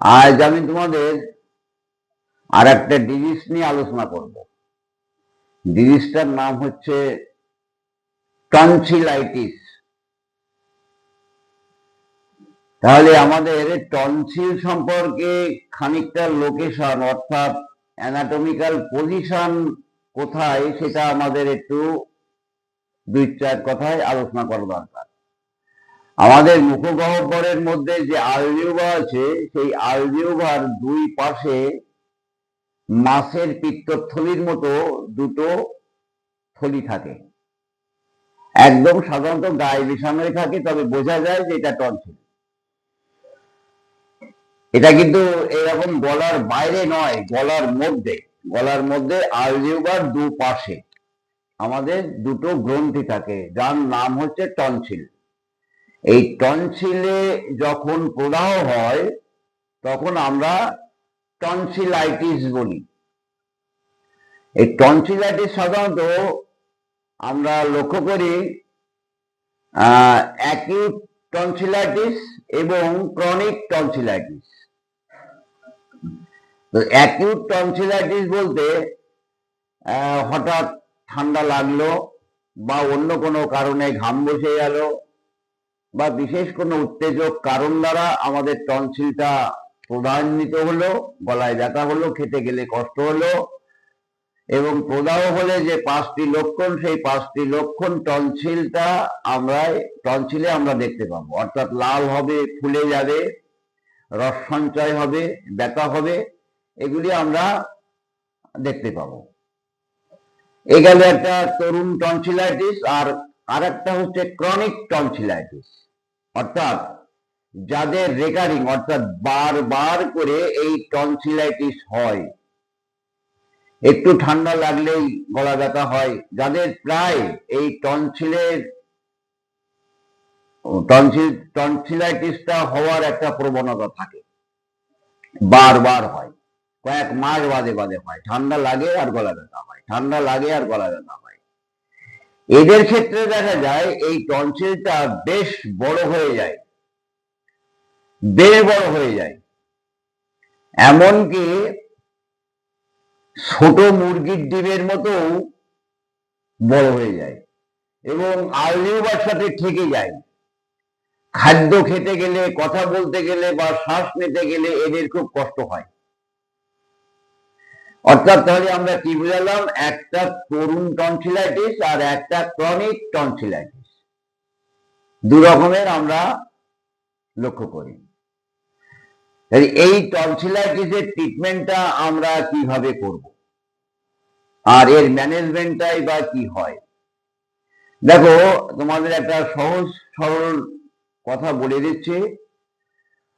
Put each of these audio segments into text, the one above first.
আজ আমি তোমাদের আর একটা ডিজিজ নিয়ে আলোচনা করব। ডিজিজটার নাম হচ্ছে টনসিলাইটিস তাহলে আমাদের টনসিল সম্পর্কে খানিকটা লোকেশন অর্থাৎ অ্যানাটমিক্যাল পজিশন কোথায় সেটা আমাদের একটু দুই চার কথায় আলোচনা করা দরকার। আমাদের মুখগহ্বরের মধ্যে যে আলজিউভা আছে, সেই আলজিউভার দুই পাশে মাছের পিত্তথলির মতো দুটো থলি থাকে। একদম সাধারণত গায়ে বিছানোই থাকে, তবে বোঝা যায় যে এটা টনসিল এটা কিন্তু এরকম গলার বাইরে নয়, গলার মধ্যে। গলার মধ্যে আলজিউভার দু পাশে আমাদের দুটো গ্রন্থি থাকে, যার নাম হচ্ছে টনসিল। এই টনসিলে যখন প্রদাহ হয়, তখন আমরা টনসিলাইটিস বলি। এই টনসিলাইটিস সাধারণত আমরা লক্ষ্য করি অ্যাকিউট টনসিলাইটিস এবং ক্রনিক টনসিলাইটিস তো অ্যাকিউট টনসিলাইটিস বলতে হঠাৎ ঠান্ডা লাগল বা অন্য কোনো কারণে ঘাম বসে গেল বা বিশেষ কোনো উত্তেজক কারণ দ্বারা আমাদের টনসিলটা প্রদান্বিত হলো, গলায় ব্যথা হলো, খেতে গেলে কষ্ট হলো, এবং প্রদাহ হলে যে পাঁচটি লক্ষণ, সেই পাঁচটি লক্ষণ টনসিলটা আমরা টনসিলে আমরা দেখতে পাবো। অর্থাৎ লাল হবে, ফুলে যাবে, রস সঞ্চয় হবে, ব্যথা হবে, এগুলি আমরা দেখতে পাবো। এ গেল একটা তরুণ টনসিলাইটিস, আর আর একটা হচ্ছে ক্রনিক টনসিলাইটিস। অর্থাৎ যাদের রেকারিং অর্থাৎ বারবার করে এই টনসিলাইটিস হয়। একটু ঠান্ডা লাগলেই গলা ব্যথা হয়। যাদের প্রায় এই টনসিলের টনসিল টনসিলাইটিসটা হওয়ার একটা প্রবণতা থাকে। বারবার হয়। কয়েক মাস বাদে বাদে হয়। ঠান্ডা লাগে আর গলা ব্যথা হয়। ঠান্ডা লাগে আর গলা ব্যথা হয়। এদের ক্ষেত্রে দেখা যায় এই টনসিলটা বেশ বড় হয়ে যায়। বেশ বড় হয়ে যায়। এমনকি ছোট মুরগির ডিমের মতো বড় হয়ে যায় এবং আলজিউবার সাথে থেকে যায়। খাদ্য খেতে গেলে, কথা বলতে গেলে বা শ্বাস নিতে গেলে এদের খুব কষ্ট হয়। অর্থাৎ তাহলে আমরা কি বুঝালাম? একটা তরুণ টনসিলাইটিস আর একটা ক্রনিক টনসিলাইটিস দু রকমের আমরা লক্ষ্য করি। এই টনসিলাইটিসের ট্রিটমেন্টটা আমরা কীভাবে করব? আর এর ম্যানেজমেন্টটাই বা কি হয়? দেখো, তোমাদের একটা সহজ সরল কথা বলে দিচ্ছি।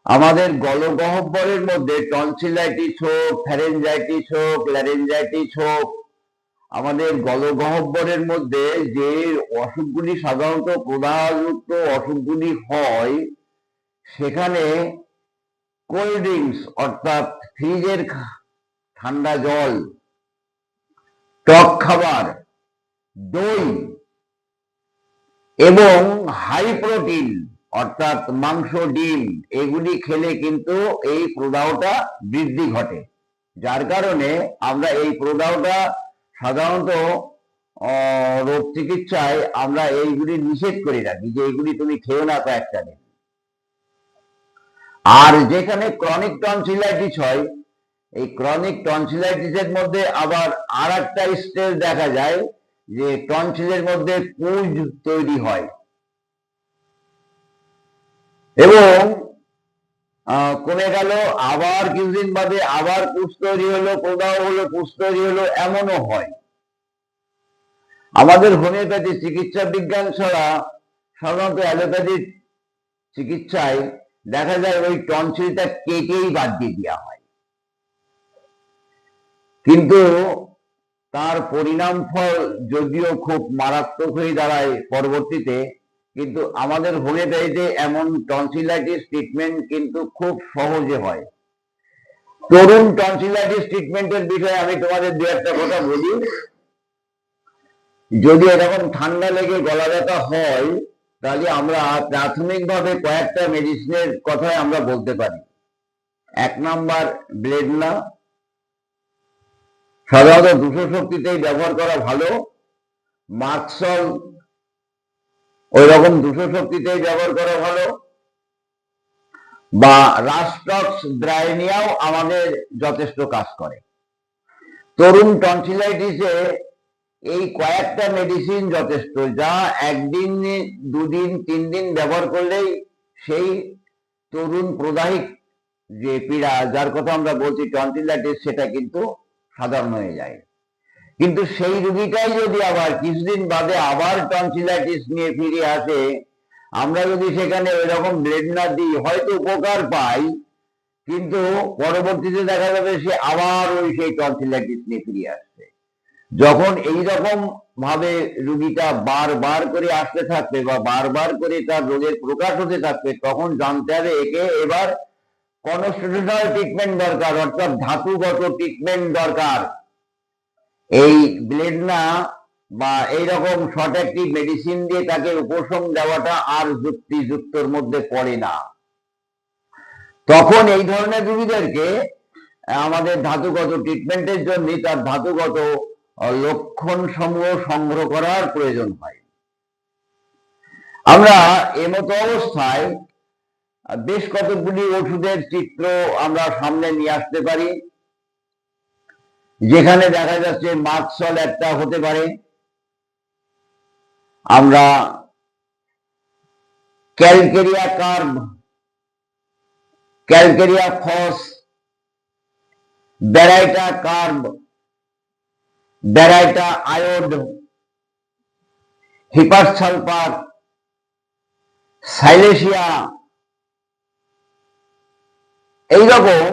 আমাদের গলগহ্বরের মধ্যে টনসিলাইটিস হোক ফ্যারেঞ্জাইটিস হোক ল্যারেঞ্জাইটিস হোক, আমাদের গলগহ্বরের মধ্যে যে অসুখগুলি সাধারণত প্রদাহযুক্ত অসুখগুলি হয়, সেখানে কোল্ড ড্রিঙ্কস অর্থাৎ ফ্রিজের ঠান্ডা জল, টক খাবার, দই এবং হাই প্রোটিন অর্থাৎ মাংস, ডিম, এগুলি খেলে কিন্তু এই প্রদাহটা বৃদ্ধি ঘটে। যার কারণে আমরা এই প্রদাহটা সাধারণত রোগ চিকিৎসায় আমরা এইগুলি নিষেধ করে রাখি যে এইগুলি তুমি খেও না কয়েকটা দিন আর যেখানে ক্রনিক টনসিলাইটিস হয়, এই ক্রনিক টনসিলাইটিসের মধ্যে আবার আর একটা স্টেজ দেখা যায়, যে টনসিলের মধ্যে পুঁজ তৈরি হয়। এবং কমে গেল, আবার কিছুদিন বাদে আবার পুষ তৈরি হলো প্রদাহ হলো পুষ তৈরি হলো, এমনও হয়। আমাদের হোমিওপ্যাথি চিকিৎসা বিজ্ঞান ছাড়া সাধারণত অ্যালোপ্যাথির চিকিৎসায় দেখা যায় ওই টনসিলটা কেটেই বাদ দিয়ে দেওয়া হয়। কিন্তু তার পরিণাম ফল যদিও খুব মারাত্মক হয়ে দাঁড়ায় পরবর্তীতে কিন্তু আমাদের হোমিওপ্যাথিতে এমন টনসিলাইটিস ট্রিটমেন্ট কিন্তু খুব সহজে হয়। তরুণ টনসিলাইটিস ট্রিটমেন্টের বিষয়ে আমি তোমাদের দু একটা কথা বলি। যদি এরকম ঠান্ডা লেগে গলা ব্যথা হয়, তাহলে আমরা প্রাথমিকভাবে কয়েকটা মেডিসিনের কথাই আমরা বলতে পারি। এক নাম্বার ব্লেডনা। সাধারণত দুশো শক্তিতেই ব্যবহার করা ভালো। মার্কসল ওই রকম দুশো শক্তিতেই ব্যবহার করা ভালো। বা রাস্টক্স ব্রাইনিয়াও আমাদের যথেষ্ট কাজ করে। তরুণ টনসিলাইটিসে এই কয়েকটা মেডিসিন যথেষ্ট, যা একদিন, দুদিন তিন দিন ব্যবহার করলেই সেই তরুণ প্রদাহিক যে পীড়া, যার কথা আমরা বলছি টনসিলাইটিস সেটা কিন্তু সাধারণ হয়ে যায়। কিন্তু সেই রুগীটাই যদি আবার কিছুদিন বাদে আবার টনসিলাইটিস নিয়ে ফিরে আসে, আমরা যদি সেখানে ওই রকম ব্লেড না দিই, হয়তো উপকার পাই, কিন্তু পরবর্তীতে দেখা যাবে সে আবার ওই সেই টনসিলাইটিস নিয়ে ফিরে আসছে। যখন এই রকম ভাবে রুগীটা বারবার করে আসতে থাকবে বা বারবার করে তার রোগের প্রকাশ হতে থাকবে, তখন জানতে হবে একে এবার কনস্টিটিউশনাল ট্রিটমেন্ট দরকার, অর্থাৎ ধাতুগত ট্রিটমেন্ট দরকার। এই ব্লেড না বা এইরকম শর্ট অ্যাক্টিভ মেডিসিন দিয়ে তাকে উপশম দেওয়াটা আর যুক্তিযুক্তর মধ্যে পড়ে না। তখন এই ধরনের রোগীদেরকে, আমাদের ধাতুগত ট্রিটমেন্টের জন্য তার ধাতুগত লক্ষণ সমূহ সংগ্রহ করার প্রয়োজন হয়। আমরা এমতো অবস্থায়, বেশ কতগুলি ওষুধের চিত্র আমরা সামনে নিয়ে আসতে পারি। যেখানে দেখা যাচ্ছে মার্কসল একটা হতে পারে। আমরা calcarea carb, calcarea phos, baryta carb, baryta iod hepar sulphur silicea এইরকম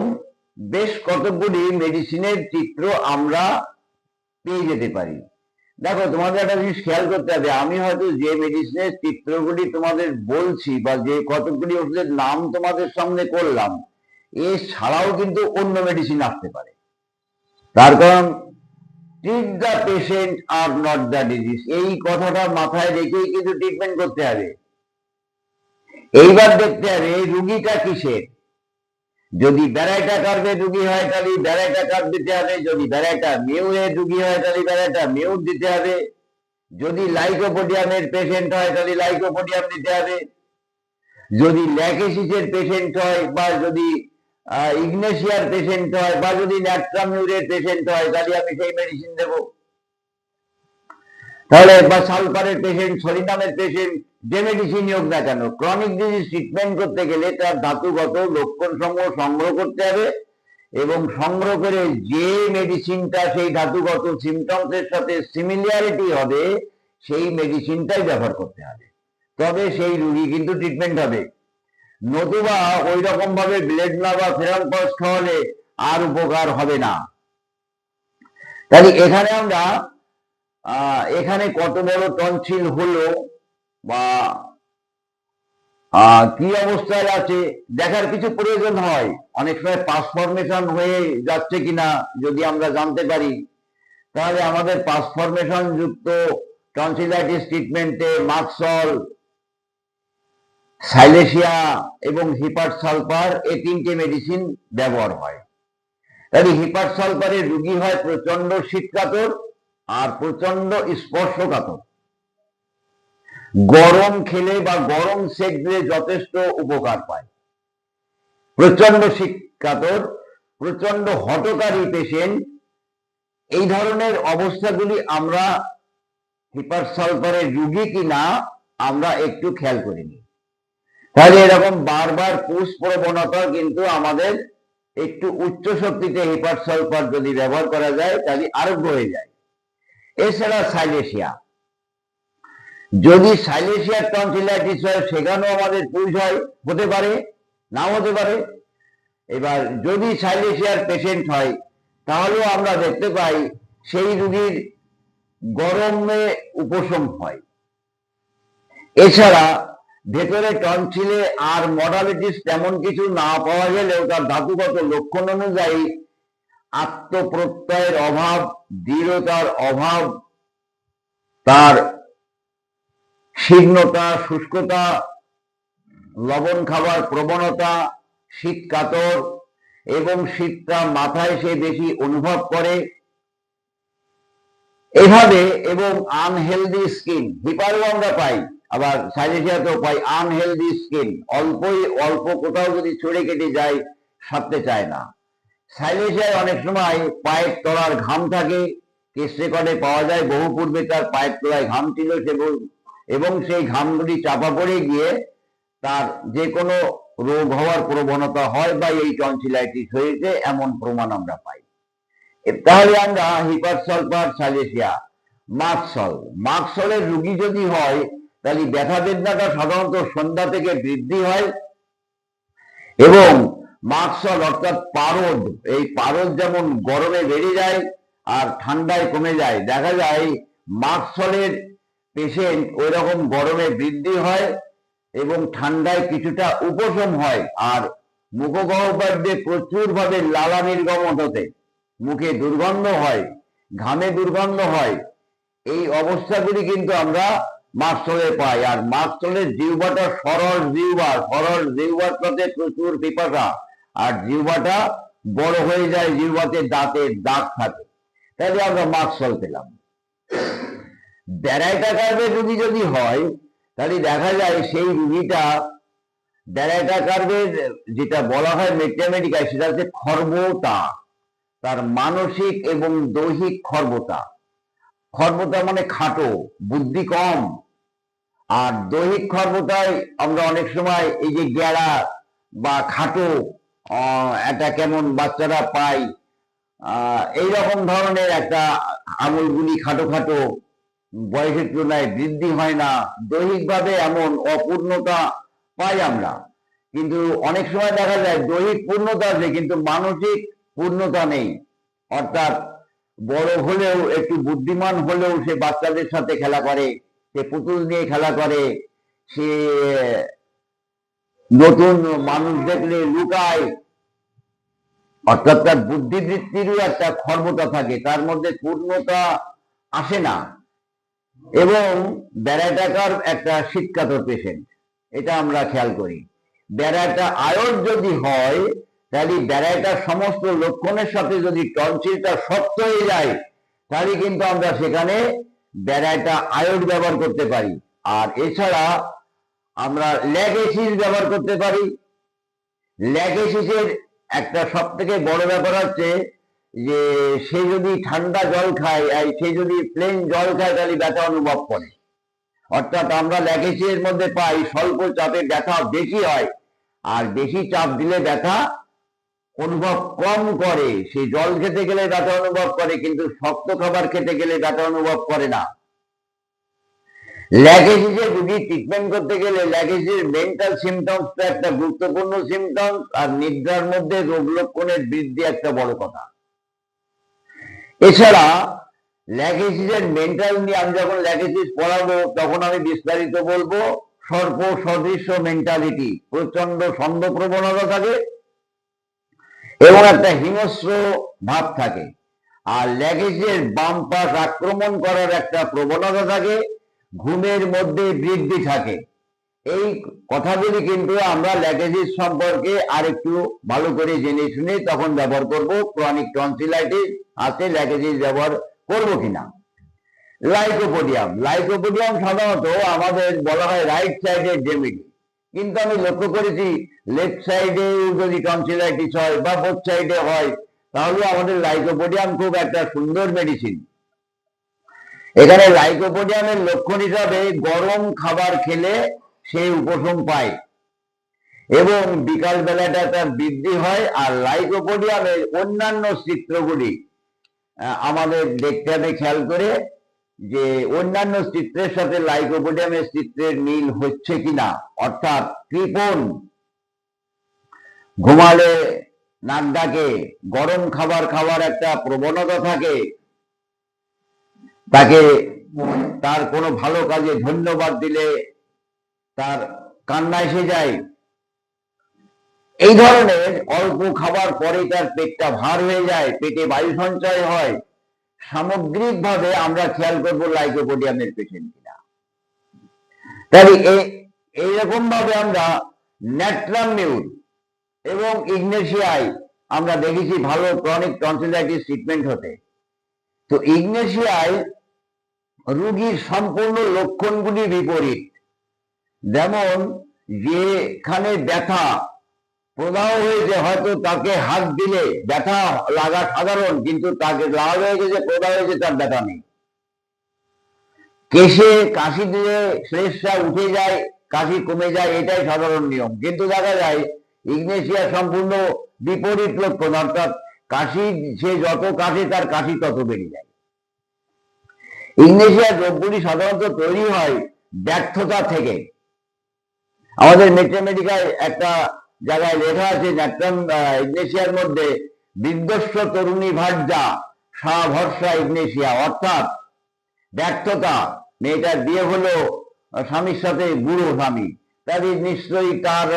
বেশ কতগুলি মেডিসিনের চিত্র আমরা পেয়ে যেতে পারি। দেখো, তোমাদের একটা জিনিস খেয়াল করতে হবে, আমি হয়তো যে মেডিসিনের চিত্রগুলি তোমাদের বলছি বা যে কতগুলি ওষুধের নাম তোমাদের সামনে করলাম, এছাড়াও কিন্তু অন্য মেডিসিন আসতে পারে। তার কারণ ট্রিট দ্য পেশেন্ট আর নট দ্য ডিজিজ এই কথাটা মাথায় রেখেই কিন্তু ট্রিটমেন্ট করতে হবে। এইবার দেখতে হবে, রুগীটা কিসের? যদি ব্যারাইটা কার্ভের রুগী হয় তাহলে ব্যারাইটা কার্ভ দিতে হবে। যদি ব্যারাইটা মিউয়ের রুগী হয় তাহলে ব্যারাইটা মিউ দিতে হবে। যদি লাইকোপোডিয়ামের পেশেন্ট হয় তাহলে লাইকোপোডিয়াম দিতে হবে। যদি ল্যাকেসিসের পেশেন্ট হয় বা যদি ইগনেশিয়ার পেশেন্ট হয় বা যদি ন্যাট্রামিউরের পেশেন্ট হয় তাহলে আমি সেই মেডিসিন দেব। তাহলে বা সালফারের পেশেন্ট সরিনামের পেশেন্ট যে মেডিসিন হোক না কেন ক্রনিক ডিজিজ ট্রিটমেন্ট করতে গেলে তার ধাতুগত লক্ষণ সমূহ সংগ্রহ করতে হবে এবং সংগ্রহ করে যে মেডিসিনটা সেই ধাতুগত সিমটমসের সাথে সিমিলিয়ারিটি হবে, সেই মেডিসিনটাই ব্যবহার করতে হবে। তবে সেই রুগী কিন্তু ট্রিটমেন্ট হবে। নতুবা ওই রকম ভাবে ব্লেড না বা ফেরাল পস খাওয়ালে আর উপকার হবে না। তাহলে এখানে আমরা এখানে কত বড় টনসিল হলো বা কি অবস্থায় আছে? দেখার কিছু প্রয়োজন হয়? অনেক সময় পাসফরমেশন হয়ে যাচ্ছে কিনা যদি আমরা জানতে পারি। তাহলে আমাদের পাসফরমেশন যুক্ত টনসিলাইটিস ট্রিটমেন্টে মাক্সল সাইলেশিয়া এবং হিপার সালফার এই তিনটে মেডিসিন ব্যবহার হয়। তাহলে হিপার সালফারের রুগী হয় প্রচণ্ড শীতকাতর আর প্রচণ্ড স্পর্শকাতর। গরম খেলে বা গরম সেক দিলে যথেষ্ট উপকার পায়। প্রচণ্ড শীতকাতর প্রচণ্ড হটকারী পেশেন্ট এই ধরনের অবস্থাগুলি আমরা হিপার সালফারের রুগী কিনা, আমরা একটু খেয়াল করিনি তাহলে এরকম বারবার পুষ প্রবণতা কিন্তু আমাদের একটু উচ্চ শক্তিতে হিপার সালফার যদি ব্যবহার করা যায়, তাহলে আরোগ্য হয়ে যায়। এছাড়া সাইলেশিয়া। যদি সাইলেশিয়ার টনসিলাইটিস হয়, সেখানেও আমাদের পুষ হয়, হতে পারে, নাও হতে পারে। এবার যদি সাইলেশিয়ার পেশেন্ট হয়, তাহলেও আমরা দেখতে পাই সেই রুগীর গরমে উপশম হয়। এছাড়া ভেতরে টনসিলে আর মডালিটিস তেমন কিছু না পাওয়া গেলেও তার ধাতুগত লক্ষণ অনুযায়ী আত্মপ্রত্যয়ের অভাব, দৃঢ়তার অভাব, তার শীর্ণতা শুষ্কতা, লবণ খাবার প্রবণতা, শীত কাতর এবং শীতটা মাথায় সে বেশি অনুভব করে। এভাবে এবং আনহেলদি স্কিন হিপারও আমরা পাই, আবার সাইলেশিয়াতেও পাই আনহেলদি স্কিন অল্পই, অল্প কোথাও যদি ছড়ে কেটে যায়, সারতে চায় না। সাইলেশিয়ায় অনেক সময় পায়ের তলার ঘাম থাকে, কেস রেকর্ডে পাওয়া যায়, বহু পূর্বে তার পায়ের তলায় ঘাম ছিল সেগুলো এবং সেই ঘামগুলি চাপা পড়ে গিয়ে তার যে কোনো রোগ হওয়ার প্রবণতা হয় বা এই টনসিলাইটিস হয়েছে, এমন প্রমাণ আমরা পাই। তাহলে আমরা হিপারসালফার সালেসিয়া মাকসল মাকসলের রুগী যদি হয়, তাহলে ব্যথা বেদনাটা সাধারণত সন্ধ্যা থেকে বৃদ্ধি হয় এবং মাকসল অর্থাৎ পারদ, এই পারদ যেমন গরমে বেড়ে যায় আর ঠান্ডায় কমে যায়, দেখা যায় মাকসলের পেশেন্ট ওই রকম গরমে বৃদ্ধি হয় এবং ঠান্ডায় কিছুটা উপশম হয় আর মুখগহ্বরে প্রচুর ভাবে লালা নির্গমন হতে মুখে দুর্গন্ধ হয়, ঘামে দুর্গন্ধ হয়। এই অবস্থাগুলি কিন্তু আমরা মাকসলে পাই আর মাকসলের জিহ্বাটা সরল জিহ্বা, সরল জিহ্বার সাথে প্রচুর পিপাসা আর জিহ্বাটা বড় হয়ে যায় জিহ্বাতে দাঁতের দাগ থাকে। তাহলে আমরা মাকসল পেলাম। ব্যারাইটা কার্ভের রুগী যদি হয়, তাহলে দেখা যায় সেই রুগীটা ব্যারাইটা কার্ভের যেটা বলা হয় ম্যাথমেটিকায় সেটা হচ্ছে খর্বতা, তার মানসিক এবং দৈহিক খর্বতা। খর্বতা মানে খাটো, বুদ্ধি কম। আর দৈহিক খর্বতায় আমরা অনেক সময় এই যে গেড়া বা খাটো একটা কেমন বাচ্চারা পায় এই রকম ধরনের একটা আঙুলগুলি খাটো খাটো বয়সের তুলনায় বৃদ্ধি হয় না। দৈহিকভাবে এমন অপূর্ণতা পাই আমরা। কিন্তু অনেক সময় দেখা যায় দৈহিক পূর্ণতা আছে, কিন্তু মানসিক পূর্ণতা নেই। অর্থাৎ বড় হলেও, একটু বুদ্ধিমান হলেও সে বাচ্চাদের সাথে খেলা করে, সে পুতুল নিয়ে খেলা করে, সে নতুন মানুষ দেখলে লুকায়। অর্থাৎ তার বুদ্ধিবৃত্তিরও একটা ক্ষমতা থাকে, তার মধ্যে পূর্ণতা আসে না। এবং ব্যারাটাকার একটা শীতকাতর পেশেন্ট এটা আমরা খেয়াল করি। ব্যারাটা আয়র যদি হয়, তাহলে ব্যারাটার সমস্ত লক্ষণের সাথে যদি টনসিলটা শক্ত হয়ে যায়, তাহলে কিন্তু আমরা সেখানে ব্যারাটা আয়র ব্যবহার করতে পারি। আর এছাড়া আমরা ল্যাগেসিস ব্যবহার করতে পারি। ল্যাগেসিসের একটা সব থেকে বড় ব্যাপার হচ্ছে যে সে যদি ঠান্ডা জল খায় সে যদি প্লেন জল খায়, তাহলে ব্যথা অনুভব করে। অর্থাৎ আমরা ল্যাগেসিসের মধ্যে পাই, স্বল্প চাপে ব্যথা বেশি হয়, আর বেশি চাপ দিলে ব্যথা অনুভব কম করে। সে জল খেতে গেলে ব্যথা অনুভব করে, কিন্তু শক্ত খাবার খেতে গেলে ব্যথা অনুভব করে না। ল্যাগেসিসের রুগী ট্রিটমেন্ট করতে গেলে ল্যাগেসিসের মেন্টাল সিমটমসটা একটা গুরুত্বপূর্ণ সিমটমস আর নিদ্রার মধ্যে রোগ লক্ষণের বৃদ্ধি একটা বড় কথা। এছাড়া ল্যাগেসিসের মেন্টাল নিয়ে আমি যখন ল্যাগেসিস পড়াবো, তখন আমি বিস্তারিত বলব, সর্প সদৃশ্য মেন্টালিটি প্রচণ্ড ছন্দ প্রবণতা থাকে এবং একটা হিংস্র ভাব থাকে। আর ল্যাগেজের বাম পাশ আক্রমণ করার একটা প্রবণতা থাকে, ঘুমের মধ্যে বৃদ্ধি থাকে। এই কথাগুলি কিন্তু আমরা ল্যাগেজিস সম্পর্কে আর একটু ভালো করে জেনে শুনে তখন ব্যবহার করব। ক্রনিক টনসিলাইটিস আছে ল্যাগেজিস ব্যবহার করব কিনা? লাইকোপোডিয়াম লাইকোপোডিয়াম সাধারণত আমাদের বলা হয় রাইট সাইডের ডেমিডি কিন্তু আমি লক্ষ্য করেছি লেফট সাইডে যদি টনসিলাইটিস হয় বা বোথ সাইডে হয়, তাহলে আমাদের লাইকোপোডিয়াম খুব একটা সুন্দর মেডিসিন এখানে লাইকোপোডিয়ামের লক্ষণ হিসাবে গরম খাবার খেলে সে উপশম পায়। এবং বিকাল বেলাটা তার বৃদ্ধি হয় আর লাইকোপোডিয়ামের অন্যান্য চিত্রগুলি আমাদের দেখতে হবে খেয়াল করে যে অন্যান্য চিত্রের সাথে লাইকোপোডিয়ামের চিত্রের মিল হচ্ছে কিনা। অর্থাৎ কৃপণ ঘুমালে নাক ডাকে, গরম খাবার খাওয়ার একটা প্রবণতা থাকে, তাকে তার কোনো ভালো কাজে ধন্যবাদ দিলে তার কান্না এসে যায়। এই ধরনের অল্প খাবার পরে তার পেটটা ভার হয়ে যায়, পেটে বায়ু সঞ্চয় হয়। সামগ্রিকভাবে আমরা খেয়াল করব লাইকোপোডিয়ামের পেশেন্ট কিনা। তাহলে এইরকম ভাবে আমরা ন্যাট্রামিউর এবং ইগনেশিয়াই আমরা দেখেছি ভালো ক্রনিক টনসিলাইটিস ট্রিটমেন্ট হতে। তো ইগনেশিয়ায় রুগীর সম্পূর্ণ লক্ষণগুলি বিপরীত। যেমন যেখানে ব্যথা, প্রদাহ হয়েছে, হয়তো তাকে হাত দিলে ব্যথা লাগা সাধারণ, কিন্তু তাকে লাল হয়ে গেছে প্রদাহ হয়েছে, তার ব্যথা নেই। কেশে কাশি দিয়ে শ্লেষটা উঠে যায়, কাশি কমে যায়, এটাই সাধারণ নিয়ম। কিন্তু দেখা যায়, ইগনেশিয়া সম্পূর্ণ বিপরীত লক্ষণ, অর্থাৎ কাশি, সে যত কাশে তার কাশি তত বেড়ে যায়। ইগনেশিয়া রোগগুলি সাধারণত তৈরি হয় ব্যর্থতা থেকে। আমাদের ম্যাথমেটিক্যাল একটা জায়গায় লেখা আছে ইগনেশিয়ার মধ্যে বিধ্বস্ত তরুণী ভার্যা ভরসা ইগনেশিয়া, অর্থাৎ ব্যর্থতা। মেয়েটার বিয়ে হলো স্বামীর সাথে বুড়ো স্বামী। তাদের নিশ্চয়ই তার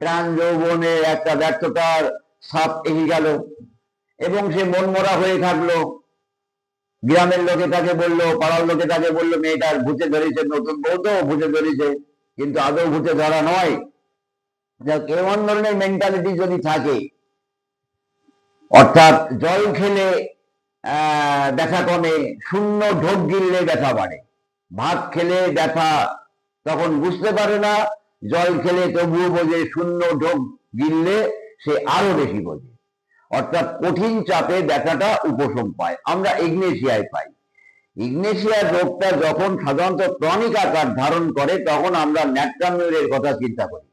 প্রাণ যৌবনে একটা ব্যর্থতার সাপ এগিয়ে গেল। এবং সে মনমরা হয়ে থাকল। গ্রামের লোকে তাকে বলল, পাড়ার লোকে তাকে বলল, মেয়েটার ভূতে ধরেছে, নতুন বউ তো ভূতে ধরেছে। কিন্তু আদৌ ভূতে ধরা নয়। এমন ধরনের মেন্টালিটি যদি থাকে, অর্থাৎ জল খেলে ব্যথা কমে, শূন্য ঢোক গিললে ব্যথা বাড়ে। ভাত খেলে ব্যথা তখন বুঝতে পারে না, জল খেলে তবুও বোঝে শূন্য ঢোক গিললে সে আরও বেশি বোঝে। অর্থাৎ কঠিন চাপে ব্যথাটা উপশম পায়। আমরা ইগনেশিয়ায় পাই। ইগনেশিয়ার রোগটা যখন সাধারণত ক্রনিক আকার ধারণ করে, তখন আমরা ন্যাট্রামিউরের কথা চিন্তা করি।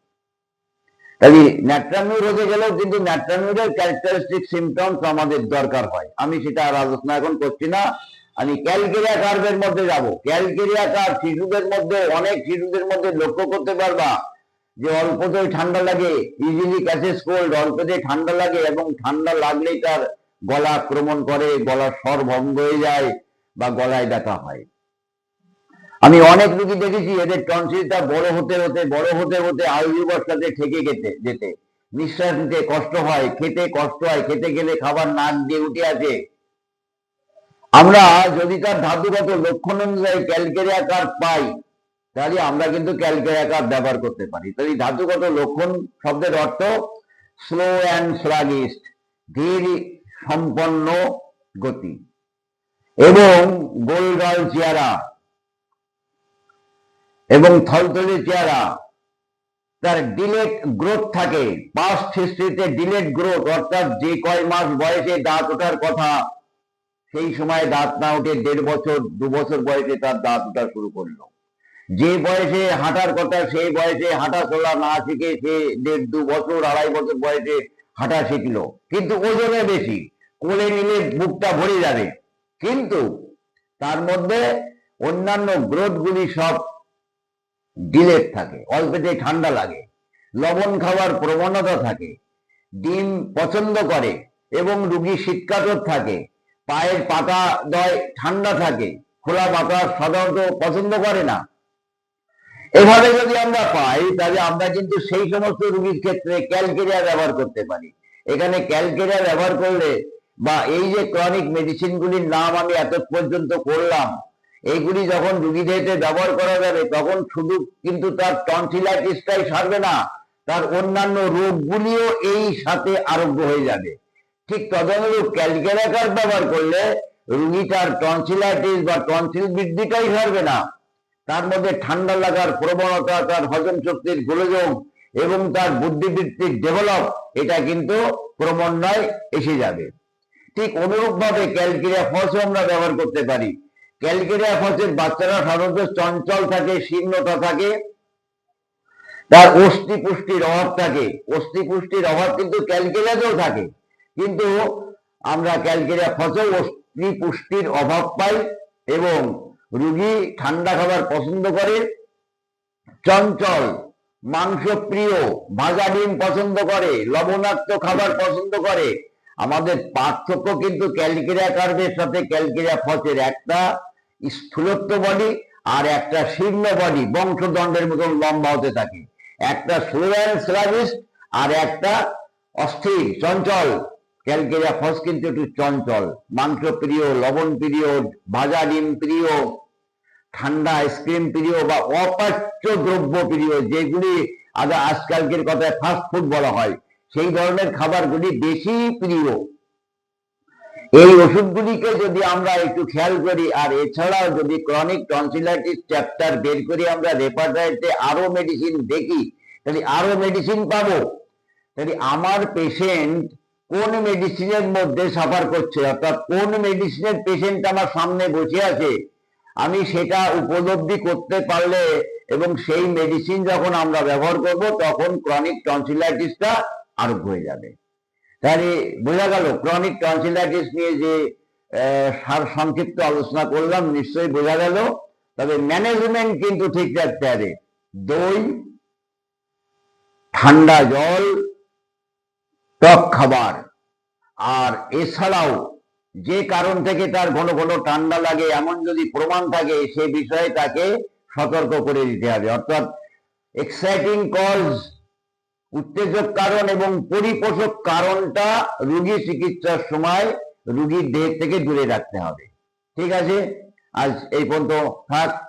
তাই ন্যাট্রামিউর হতে গেলেও কিন্তু ন্যাট্রামিউরের ক্যারেক্টারিস্টিক সিমটমস আমাদের দরকার হয়। আমি সেটা আর আলোচনা এখন করছি না। আমি ক্যালকেরিয়া কার্ভের মধ্যে যাব। ক্যালকেরিয়া কার্ভ শিশুদের মধ্যে, অনেক শিশুদের মধ্যে লক্ষ্য করতে পারবা যে অল্পতেই ঠান্ডা লাগে ইজিলি ক্যাচেস কোল্ড অল্পতেই ঠান্ডা লাগে এবং ঠান্ডা লাগলেই তার গলা আক্রমণ করে, গলার স্বর ভঙ্গ হয়ে যায়। বা গলায় ব্যথা হয়। আমি অনেক রুগী দেখেছি, এদের টনসিলটা বড় হতে হতে, বড় হতে হতে আয়ু বর্ষাতে ঠেকে গেতে যেতে। নিঃশ্বাস নিতে কষ্ট হয়, খেতে কষ্ট হয়, খেতে গেলে খাবার নাক দিয়ে উঠে আসে। আমরা যদি তার ধাতুগত লক্ষণ অনুযায়ী ক্যালকেরিয়া কার্ড পাই, তাহলে আমরা কিন্তু ক্যালকেরিয়া কার্ড ব্যবহার করতে পারি। তাহলে ধাতুগত লক্ষণ শব্দের অর্থ স্লো অ্যান্ড স্লাগিস্ট ধীর, সম্পন্ন গতি। এবং গোলগাল চেহারা এবং থলথলে চেহারা। তার ডিলেট গ্রোথ থাকে। পাস্ট হিস্ট্রিতে ডিলেট গ্রোথ, অর্থাৎ যে কয় মাস বয়সে দাঁত ওঠার কথা, সেই সময় দাঁত না উঠে দেড় বছর, দু বছর বয়সে তার দাঁত ওঠা শুরু করল। যে বয়সে হাঁটার কথা সেই বয়সে হাঁটা চলা না শিখে সে দেড়, দু বছর, আড়াই বছর বয়সে হাঁটা শিখলো। কিন্তু ওজনে বেশি, কোলে নিলে বুকটা ভরে যাবে। কিন্তু তার মধ্যে অন্যান্য গ্রোথ গুলি সব ডিলেট থাকে। অল্পতে ঠান্ডা লাগে। লবণ খাওয়ার প্রবণতা থাকে। ডিম পছন্দ করে এবং রুগী শীতকাতর থাকে। পায়ের পাতা দয় ঠান্ডা থাকে। খোলা বাতাস সাধারণত পছন্দ করে না। এভাবে যদি আমরা পাই, তাহলে আমরা কিন্তু সেই সমস্ত রুগীর ক্ষেত্রে ক্যালকেরিয়া ব্যবহার করতে পারি। এখানে ক্যালকেরিয়া ব্যবহার করলে বা এই যে ক্রনিক মেডিসিন গুলির নাম আমি এত পর্যন্ত করলাম, এইগুলি যখন রুগীদের ব্যবহার করা যাবে, তখন শুধু কিন্তু তার টনসিলাইটিসটাই সারবে না, তার অন্যান্য রোগগুলিও এই সাথে আরোগ্য হয়ে যাবে। ঠিক তদনুরূপ ক্যালকেরিয়া কার্ড ব্যবহার করলে রুগী তার টনসিলাইটিস বা টনসিল বৃদ্ধিটাই সারবে না। তার মধ্যে ঠান্ডা লাগার প্রবণতা, তার হজম শক্তির গোলযোগ এবং তার বুদ্ধিবৃত্তির ডেভেলপ এটা কিন্তু ক্রমান্বয়ে এসে যাবে। ঠিক অনুরূপ ভাবে ক্যালকেরিয়া ফসও আমরা ব্যবহার করতে পারি। ক্যালকেরিয়া ফসের বাচ্চারা সাধারণত চঞ্চল থাকে, শীর্ণতা থাকে। তার অস্থি পুষ্টির অভাব থাকে। অস্থি পুষ্টির অভাব কিন্তু ক্যালকেরিয়াতেও থাকে। কিন্তু আমরা ক্যালকেরিয়া ফসেও অস্থি পুষ্টির অভাব পাই এবং রুগী ঠান্ডা খাবার পছন্দ করে। চঞ্চল মাংস প্রিয় ভাজা ডিম পছন্দ করে, লবণাক্ত খাবার পছন্দ করে। আমাদের পার্থক্য কিন্তু ক্যালকেরিয়া কার্ভের সাথে ক্যালকেরিয়া ফসের। একটা স্থূলত্ব বডি আর একটা শীর্ণ বডি বংশদণ্ডের মতন লম্বা হতে থাকে। একটা স্লোয়ান স্লাভিস্ট আর একটা অস্থির, চঞ্চল। ক্যালকেরিয়া ফস কিন্তু একটু চঞ্চল। মাংস প্রিয় লবণ প্রিয় ভাজা ডিম প্রিয়, ঠান্ডা আইসক্রিম প্রিয় বা অপাচ্য দ্রব্য প্রিয়, যেগুলি আজকালকের কথায় ফাস্ট ফুড বলা হয়। সেই ধরনের খাবারগুলি বেশি প্রিয়। এই ওষুধগুলিকে যদি আমরা একটু খেয়াল করি, আর এছাড়াও যদি ক্রনিক টনসিলাইটিস চ্যাপ্টার বের করি, আমরা রেপার্টারিতে আরও মেডিসিন দেখি, তাহলে আরও মেডিসিন পাবো। তাহলে আমার পেশেন্ট কোন মেডিসিনের মধ্যে সাফার করছে, অর্থাৎ কোন মেডিসিনের পেশেন্ট আমার সামনে বসে আছে, আমি সেটা উপলব্ধি করতে পারলে এবং সেই মেডিসিন যখন আমরা ব্যবহার করব, তখন ক্রনিক টনসিলাইটিসটা আরোগ্য হয়ে যাবে। তাহলে বোঝা গেল ক্রনিক টনসিলাইটিস নিয়ে যে সার সংক্ষিপ্ত আলোচনা করলাম, নিশ্চয়ই বোঝা গেল। তবে ম্যানেজমেন্ট কিন্তু ঠিক রাখতে হবে। দই, ঠান্ডা জল, টক খাবার। আর এছাড়াও যে কারণ থেকে তার ঘন ঘন ঠান্ডা লাগে, এমন যদি প্রমাণ থাকে, সে বিষয়ে তাকে সতর্ক করে দিতে হবে। অর্থাৎ এক্সাইটিং কজ উত্তেজক কারণ এবং পরিপোষক কারণটা রুগী চিকিৎসার সময় রুগীর দেহ থেকে দূরে রাখতে হবে। ঠিক আছে? আজ এই পর্যন্ত থাক।